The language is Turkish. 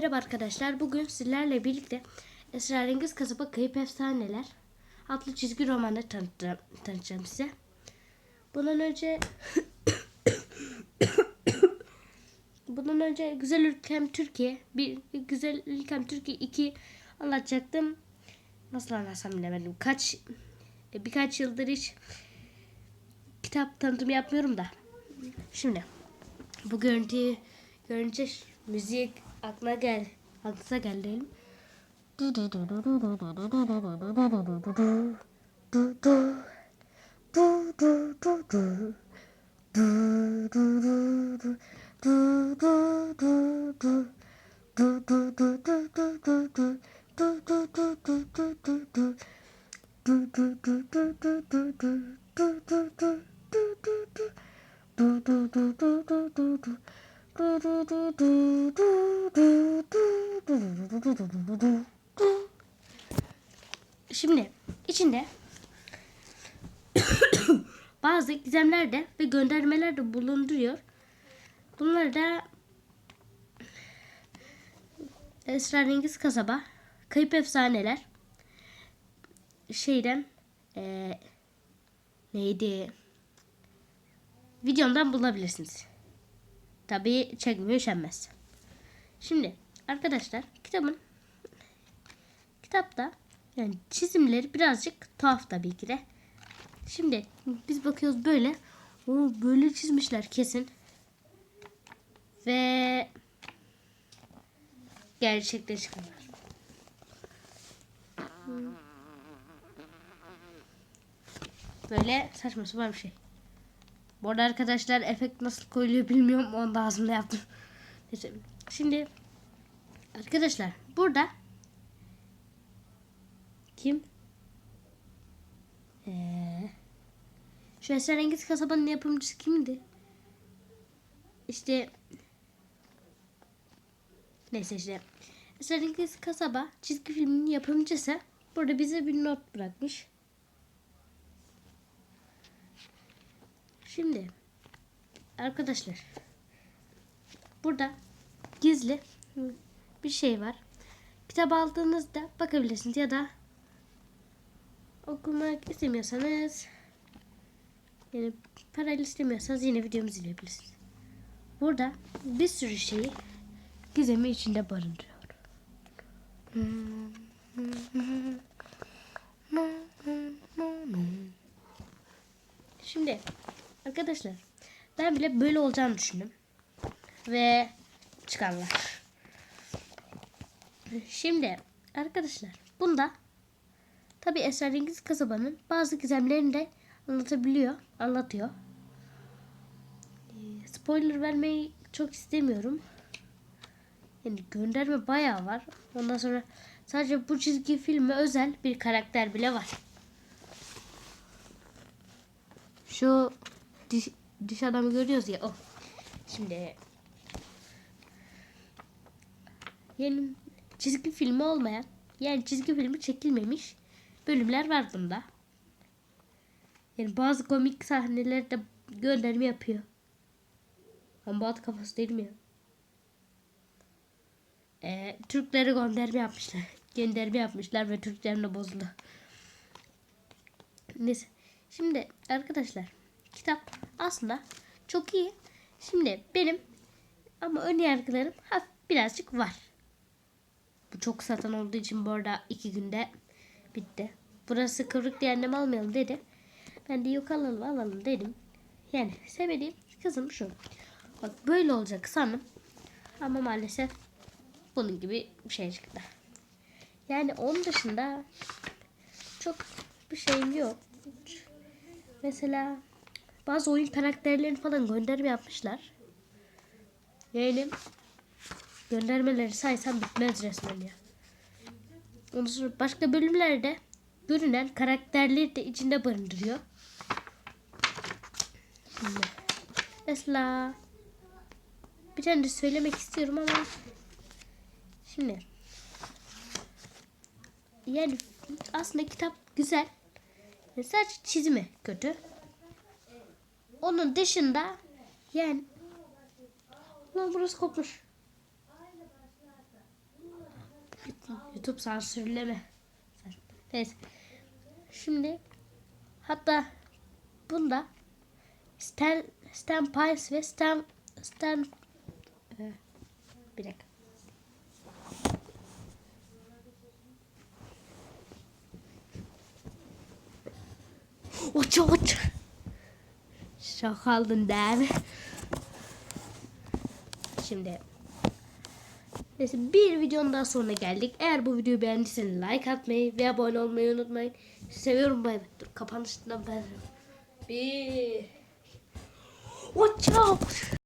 Merhaba arkadaşlar. Bugün sizlerle birlikte Esrarengiz Kasaba Kayıp Efsaneler adlı çizgi romanı tanıtacağım, size. Bundan önce Bundan önce Güzel Ülkem Türkiye bir Güzel Ülkem Türkiye 2 anlatacaktım. Nasıl anlatsam bilemedim. Kaç birkaç yıldır hiç kitap tanıtımı yapmıyorum da. Şimdi bu görüntüyü görünce müzik aklına gel aklına geldi. Şimdi içinde bazı gizemler de ve göndermeler de bulunduruyor. Bunlar da Esrarengiz Kasaba, Kayıp Efsaneler, şeyden eee, neydi? Videomdan bulabilirsiniz. Tabii çekmiyor üşenmez. Şimdi arkadaşlar kitabın kitapta yani çizimleri birazcık tuhaf tabii ki de. Şimdi biz bakıyoruz böyle. O böyle çizmişler kesin. Ve gerçekten çıkıyorlar. Böyle saçma sapan bir şey. Bu arada arkadaşlar efekt nasıl koyuluyor bilmiyorum. Onu da ağzımda yaptım. Neyse. Şimdi arkadaşlar burada kim? Ee, şu Esrarengiz kasabanın yapımcısı kimdi? İşte neyse işte Esrarengiz kasaba çizgi filminin yapımcısı burada bize bir not bırakmış. Şimdi arkadaşlar burada gizli bir şey var. Kitap aldığınızda bakabilirsiniz ya da okumak istemiyorsanız yani parayla istemiyorsanız yine videomuzu izleyebilirsiniz. Burada bir sürü şeyi gizemi içinde barındırıyor. Şimdi arkadaşlar ben bile böyle olacağını düşündüm. Ve çıkarlar. Şimdi arkadaşlar bunda tabi Esrarengiz kasabanın bazı gizemlerini de anlatabiliyor, anlatıyor. Ee, Spoiler vermeyi çok istemiyorum. Yani gönderme bayağı var. Ondan sonra sadece bu çizgi filme özel bir karakter bile var. Şu diş, diş adamı görüyoruz ya o. Şimdi yeni çizgi filmi olmayan yani çizgi filmi çekilmemiş bölümler var bunda. Yani bazı komik sahnelerde gönderme yapıyor. Ama bu kafası değil mi ya? Ee, Türklere gönderme yapmışlar. Gönderme yapmışlar ve Türklerine bozuldu. Neyse. Şimdi arkadaşlar kitap aslında çok iyi. Şimdi benim ama ön yargılarım hafif birazcık var. Bu çok satan olduğu için bu arada iki günde bitti. Burası kıvrık diye annem almayalım dedi. Ben de yok alalım alalım dedim. Yani sevmediğim kızım şu. Bak böyle olacak sandım. Ama maalesef bunun gibi bir şey çıktı. Yani onun dışında çok bir şeyim yok. Mesela bazı oyun karakterlerini falan gönderme yapmışlar. Yani göndermeleri saysam bitmez resmen ya. Ondan sonra başka bölümlerde görünen karakterleri de içinde barındırıyor. Şimdi Mesela bir tane de söylemek istiyorum ama şimdi yani aslında kitap güzel. Sadece çizimi kötü. Onun dışında yani Ulan burası kopmuş. YouTube sansürleme. Neyse. Şimdi hatta bunda Stan Stan Pies ve Stan Stan Ee, bir dakika. Uç uç. Şakaldın değil mi? Şimdi Neyse bir videonun daha sonuna geldik. Eğer bu videoyu beğendiyseniz like atmayı ve abone olmayı unutmayın. Seviyorum bay bay. Dur kapanışından ben. Bir. Watch out.